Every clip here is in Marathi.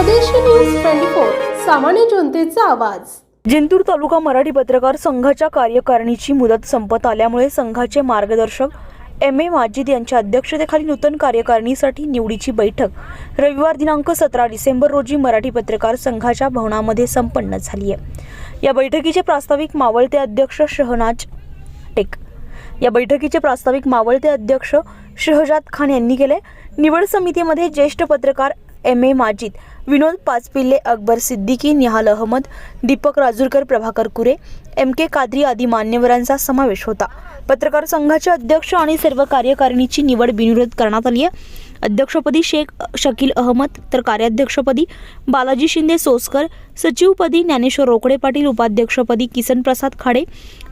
स्वदेशी न्यूज ट्वेंटी फोर सामान्य जनतेचा आवाज. जिंतूर तालुका मराठी पत्रकार संघाच्या कार्यकारिणीची मुदत संपत आल्यामुळे संघाचे मार्गदर्शक एम ए माजिद यांच्या अध्यक्षतेखाली नूतन कार्यकारिणीसाठी निवडीची बैठक रविवार दिनांक सतरा डिसेंबर रोजी मराठी पत्रकार संघाच्या भवनामध्ये संपन्न झाली आहे. या बैठकीचे प्रास्ताविक मावळते अध्यक्ष शहनाज टेक. या बैठकीचे प्रास्ताविक मावळते अध्यक्ष शहजाद खान यांनी केले. निवड समितीमध्ये ज्येष्ठ पत्रकार M A Majid Vinod Pachpille Akbar Siddiqui Nihal Ahmed Deepak Rajurkar Prabhakar Kure M K Qadri आदी मान्यवरांचा समावेश होता. पत्रकार संघाचे अध्यक्ष आणि सर्व कार्यकारिणीची निवड बिनविरोध करण्यात आली आहे. अध्यक्षपदी शेख शकील अहमद तर कार्याध्यक्षपदी बालाजी शिंदे सोसकर सचिवपदी ज्ञानेश्वर रोकडे पाटील उपाध्यक्षपदी किसन प्रसाद खाडे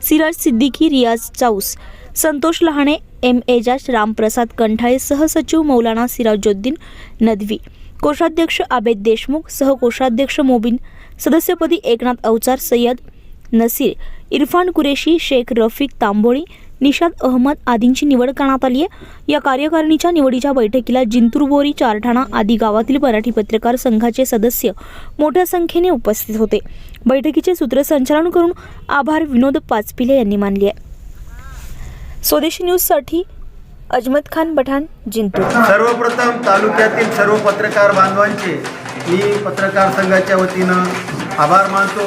सिराज सिद्दीकी रियाज चाऊस संतोष लहाणे एम एजाज रामप्रसाद कंठाळे सहसचिव मौलाना सिराजुद्दीन नदवी. कोषाध्यक्ष आबेद देशमुख सहकोषाध्यक्ष मोबिन सदस्यपदी एकनाथ अवचार सय्यद नसीर इरफान कुरेशी शेख रफिक तांबोळी निशाद अहमद आदींची निवड करण्यात आली आहे. या कार्यकारिणीच्या निवडीच्या बैठकीला जिंतूरबोरी चारठाणा आदी गावातील मराठी पत्रकार संघाचे सदस्य मोठ्या संख्येने उपस्थित होते. बैठकीचे सूत्रसंचालन करून आभार विनोद पाचपिले यांनी मानले आहे. स्वदेशी न्यूजसाठी अजमत खान पठाण जिंतूर. सर्वप्रथम तालुक्यातील सर्व पत्रकार बांधवांचे मी पत्रकार संघाच्या वतीनं आभार मानतो.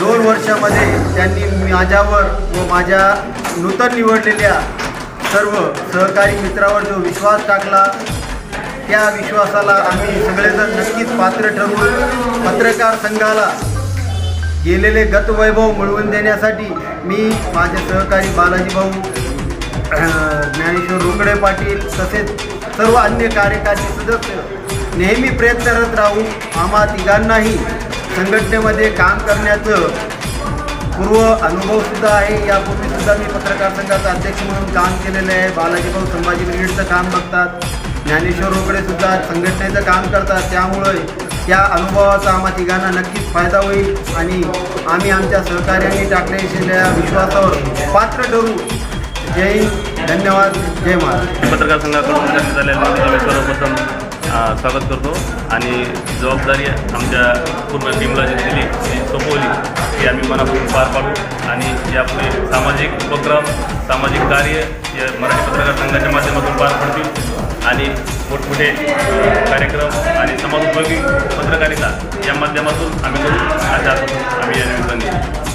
दोन वर्षामध्ये त्यांनी माझ्यावर व माझ्या नूतन निवडलेल्या सर्व सहकारी मित्रावर जो विश्वास टाकला त्या विश्वासाला आम्ही सगळेजण नक्कीच पात्र ठरवून पत्रकार संघाला गेलेले गतवैभव मिळवून देण्यासाठी मी माझे सहकारी बालाजी भाऊ ज्ञानेश्वर रोकडे पाटील तसेच सर्व अन्य कार्यकारी सदस्य नेहमी प्रयत्नरत राहू आम्हा तिघांनाही संघटनेमध्ये काम करण्याचं पूर्व अनुभवसुद्धा आहे. यापूर्वीसुद्धा मी पत्रकार संघाचा अध्यक्ष म्हणून काम केलेलं आहे. बालाजी भाऊ संभाजी ब्रिगेडचं काम बघतात. ज्ञानेश्वर रोकडेसुद्धा संघटनेचं काम करतात. त्यामुळे त्या अनुभवाचा आम्हा तिघांना नक्कीच फायदा होईल आणि आम्ही आमच्या सहकार्यांनी टाकलेल्या विश्वासावर पात्र ठरू. जय धन्यवाद जय महाराज पत्रकार संघाकडून जाहीर झालेल्या सर्वप्रथम स्वागत करतो. आणि जबाबदारी आमच्या पूर्ण टीमला जी दिली ती सोपवली ती आम्ही मनापासून पार पाडू. आणि यापुढे सामाजिक उपक्रम सामाजिक कार्य या मराठी पत्रकार संघाच्या माध्यमातून पार पडतील. आणि मोठमोठे कार्यक्रम आणि समाजोपयोगी पत्रकारिता या माध्यमातून आम्ही करू. अशा आम्ही या निमित्ताने